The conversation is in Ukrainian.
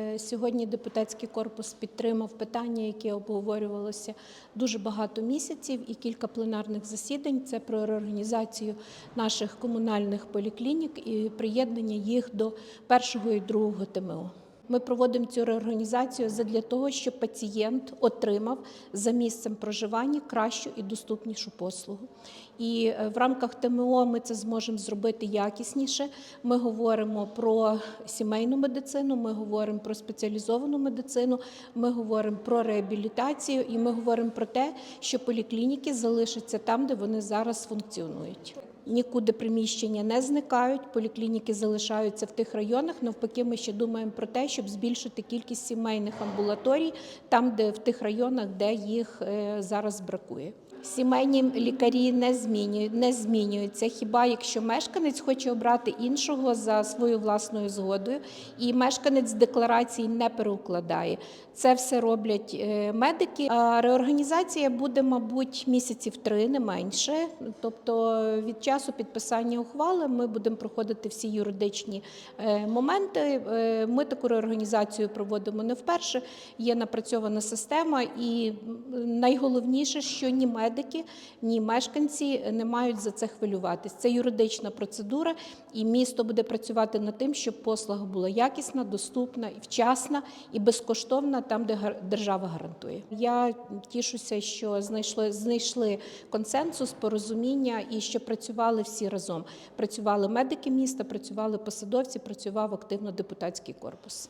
Е, Сьогодні депутатський корпус підтримав питання, яке обговорювалося дуже багато місяців, і кілька пленарних засідань. Це про реорганізацію наших комунальних поліклінік і приєднання їх до першого і другого ТМО. Ми проводимо цю реорганізацію для того, щоб пацієнт отримав за місцем проживання кращу і доступнішу послугу. І е, в рамках ТМО ми це зможемо зробити якісніше. Ми говоримо про сімейну медицину, ми говоримо про спеціалізовану медицину, ми говоримо про реабілітацію, і ми говоримо про те, що поліклініки залишаться там, де вони зараз функціонують. Нікуди приміщення не зникають, поліклініки залишаються в тих районах. Навпаки, ми ще думаємо про те, щоб збільшити кількість сімейних амбулаторій там, де в тих районах, де їх е, зараз бракує. Сімейні лікарі не змінюють, не змінюються. Хіба якщо мешканець хоче обрати іншого за своєю власною згодою, і мешканець декларації не переукладає. Це все роблять е, медики. А реорганізація буде, мабуть, місяців три, не менше. Тобто, від часу підписання ухвали ми будемо проходити всі юридичні е, моменти. Е, Ми таку реорганізацію проводимо не вперше. Є напрацьована система, і найголовніше, що ні медики, ні мешканці не мають за це хвилюватись. Це юридична процедура, і місто буде працювати над тим, щоб послуга була якісна, доступна і вчасна і безкоштовна там, де держава гарантує. Я тішуся, що знайшли знайшли консенсус, порозуміння і що працювали всі разом. Працювали медики міста, працювали посадовці, працював активно депутатський корпус.